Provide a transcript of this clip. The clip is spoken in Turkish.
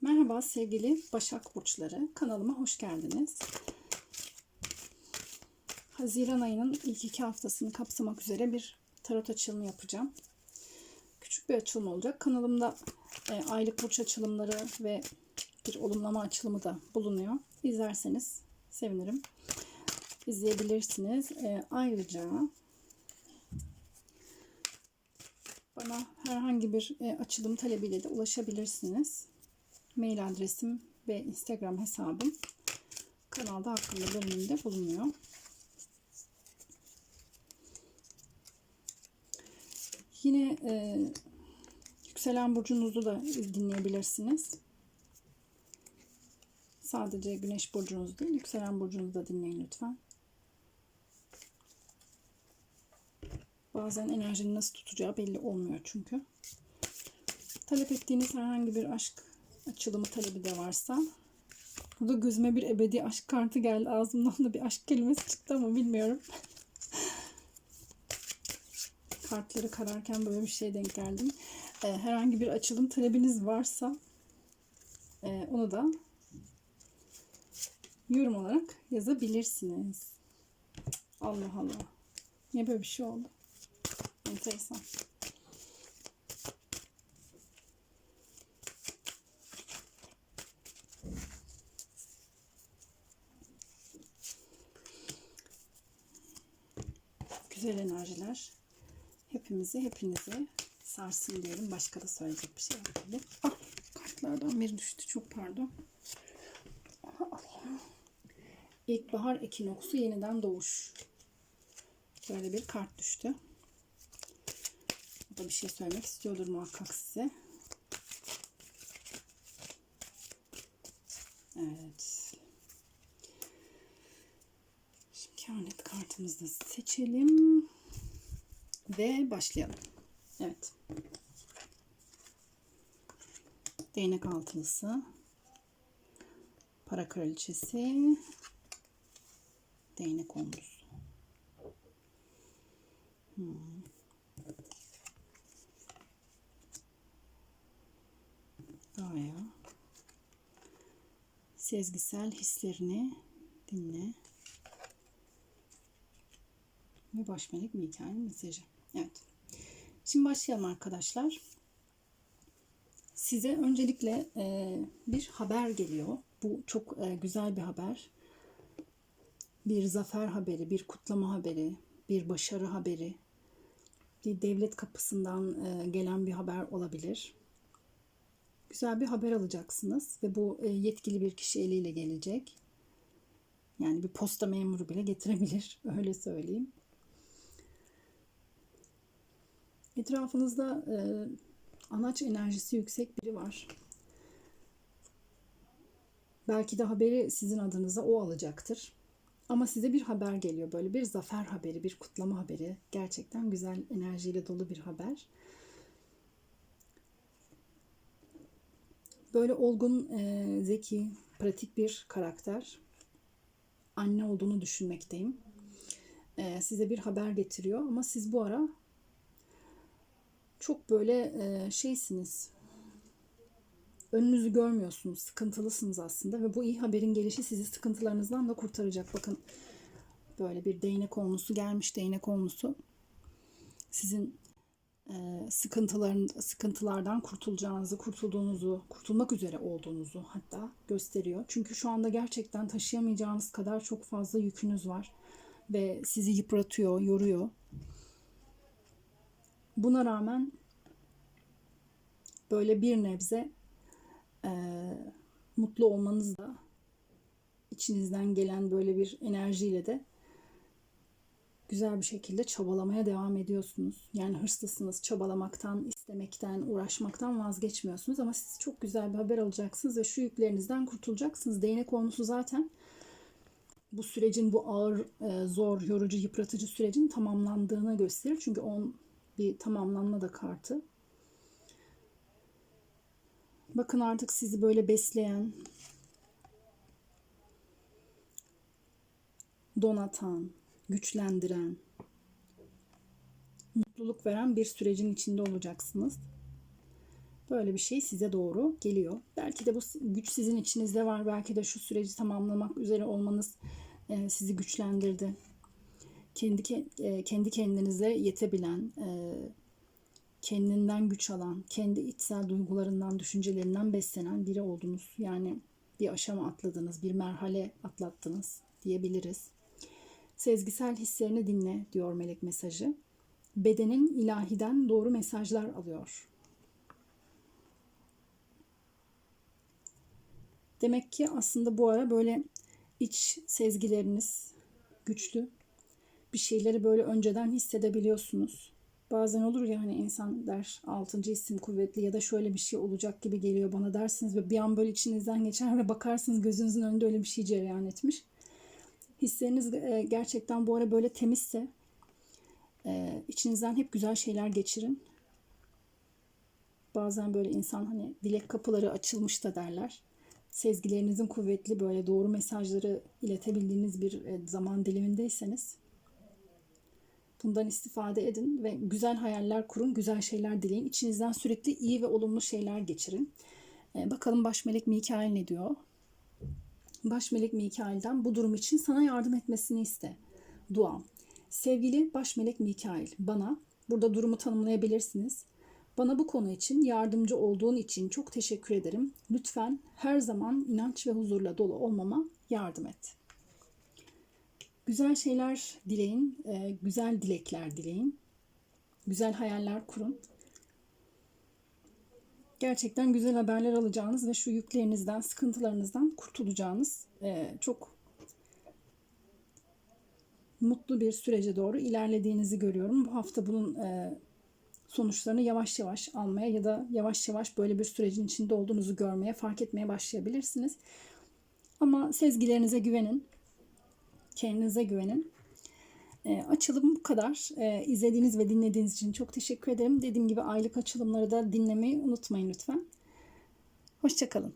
Merhaba sevgili Başak Burçları. Kanalıma hoş geldiniz. Haziran ayının ilk iki haftasını kapsamak üzere bir tarot açılımı yapacağım. Küçük bir açılım olacak. Kanalımda e, aylık burç açılımları ve bir olumlama açılımı da bulunuyor. İzlerseniz sevinirim. İzleyebilirsiniz. E, ayrıca bana herhangi bir e, açılım talebiyle de ulaşabilirsiniz mail adresim ve Instagram hesabım kanalda hakkında bölümünde bulunuyor. Yine e, yükselen burcunuzu da dinleyebilirsiniz. Sadece güneş burcunuzu değil, yükselen burcunuzu da dinleyin lütfen. Bazen enerjinin nasıl tutacağı belli olmuyor çünkü. Talep ettiğiniz herhangi bir aşk açılımı talebi de varsa. Burada gözüme bir ebedi aşk kartı geldi. Ağzımdan da bir aşk kelimesi çıktı ama bilmiyorum. Kartları kararken böyle bir şeye denk geldim. Ee, herhangi bir açılım talebiniz varsa e, onu da yorum olarak yazabilirsiniz. Allah Allah. Niye böyle bir şey oldu? Enteresan. Güzel enerjiler hepimizi hepinizi sarsın diyelim. Başka da söyleyecek bir şey yok. Ah, kartlardan biri düştü. Çok pardon. İlkbahar ekinoksu yeniden doğuş. Böyle bir kart düştü. O da bir şey söylemek istiyordur muhakkak size. Evet. Şimdi kehanet kartımızı seçelim. Ve başlayalım. Evet. Değnek altılısı. Para kraliçesi. Değnek onlusu. Hmm. Gaye. Sezgisel hislerini dinle. Ve baş melek Mikail'in mesajı. Evet. Şimdi başlayalım arkadaşlar. Size öncelikle e, bir haber geliyor. Bu çok e, güzel bir haber. Bir zafer haberi, bir kutlama haberi, bir başarı haberi, bir devlet kapısından e, gelen bir haber olabilir. Güzel bir haber alacaksınız ve bu e, yetkili bir kişi eliyle gelecek. Yani bir posta memuru bile getirebilir, öyle söyleyeyim. Etrafınızda e, anaç enerjisi yüksek biri var. Belki de haberi sizin adınıza o alacaktır. Ama size bir haber geliyor böyle bir zafer haberi, bir kutlama haberi. Gerçekten güzel enerjiyle dolu bir haber. Böyle olgun, e, zeki, pratik bir karakter. Anne olduğunu düşünmekteyim. E, size bir haber getiriyor ama siz bu ara çok böyle e, şeysiniz. Önünüzü görmüyorsunuz. Sıkıntılısınız aslında ve bu iyi haberin gelişi sizi sıkıntılarınızdan da kurtaracak. Bakın böyle bir değnek olmusu gelmiş değnek olmusu sizin e, sıkıntıların sıkıntılardan kurtulacağınızı, kurtulduğunuzu, kurtulmak üzere olduğunuzu hatta gösteriyor. Çünkü şu anda gerçekten taşıyamayacağınız kadar çok fazla yükünüz var ve sizi yıpratıyor, yoruyor. Buna rağmen böyle bir nebze e, mutlu olmanız da içinizden gelen böyle bir enerjiyle de güzel bir şekilde çabalamaya devam ediyorsunuz. Yani hırslısınız, çabalamaktan, istemekten, uğraşmaktan vazgeçmiyorsunuz ama siz çok güzel bir haber alacaksınız ve şu yüklerinizden kurtulacaksınız. Değnek konusu zaten bu sürecin bu ağır, e, zor, yorucu, yıpratıcı sürecin tamamlandığını gösterir. Çünkü on bir tamamlanma da kartı. Bakın artık sizi böyle besleyen, donatan, güçlendiren, mutluluk veren bir sürecin içinde olacaksınız. Böyle bir şey size doğru geliyor. Belki de bu güç sizin içinizde var. Belki de şu süreci tamamlamak üzere olmanız e, sizi güçlendirdi. Kendi ke- e, kendi kendinize yetebilen, e, kendinden güç alan, kendi içsel duygularından, düşüncelerinden beslenen biri oldunuz. Yani bir aşama atladınız, bir merhale atlattınız diyebiliriz. Sezgisel hislerini dinle diyor melek mesajı. Bedenin ilahiden doğru mesajlar alıyor. Demek ki aslında bu ara böyle iç sezgileriniz güçlü. Bir şeyleri böyle önceden hissedebiliyorsunuz. Bazen olur ya hani insan der altıncı isim kuvvetli ya da şöyle bir şey olacak gibi geliyor bana dersiniz ve bir an böyle içinizden geçer ve bakarsınız gözünüzün önünde öyle bir şey cereyan etmiş. Hisleriniz e, gerçekten bu ara böyle temizse e, içinizden hep güzel şeyler geçirin. Bazen böyle insan hani dilek kapıları açılmış da derler. Sezgilerinizin kuvvetli böyle doğru mesajları iletebildiğiniz bir e, zaman dilimindeyseniz bundan istifade edin ve güzel hayaller kurun, güzel şeyler dileyin. İçinizden sürekli iyi ve olumlu şeyler geçirin. E, bakalım baş melek Mikail ne diyor? Baş melek Mikail'den bu durum için sana yardım etmesini iste. Dua. Sevgili baş melek Mikail, bana burada durumu tanımlayabilirsiniz. Bana bu konu için yardımcı olduğun için çok teşekkür ederim. Lütfen her zaman inanç ve huzurla dolu olmama yardım et. Güzel şeyler dileyin, e, güzel dilekler dileyin. Güzel hayaller kurun. Gerçekten güzel haberler alacağınız ve şu yüklerinizden, sıkıntılarınızdan kurtulacağınız e, çok mutlu bir sürece doğru ilerlediğinizi görüyorum. Bu hafta bunun e, sonuçlarını yavaş yavaş almaya ya da yavaş yavaş böyle bir sürecin içinde olduğunuzu görmeye, fark etmeye başlayabilirsiniz. Ama sezgilerinize güvenin. Kendinize güvenin. E, açılım bu kadar. E, izlediğiniz ve dinlediğiniz için çok teşekkür ederim. Dediğim gibi aylık açılımları da dinlemeyi unutmayın lütfen. Hoşçakalın.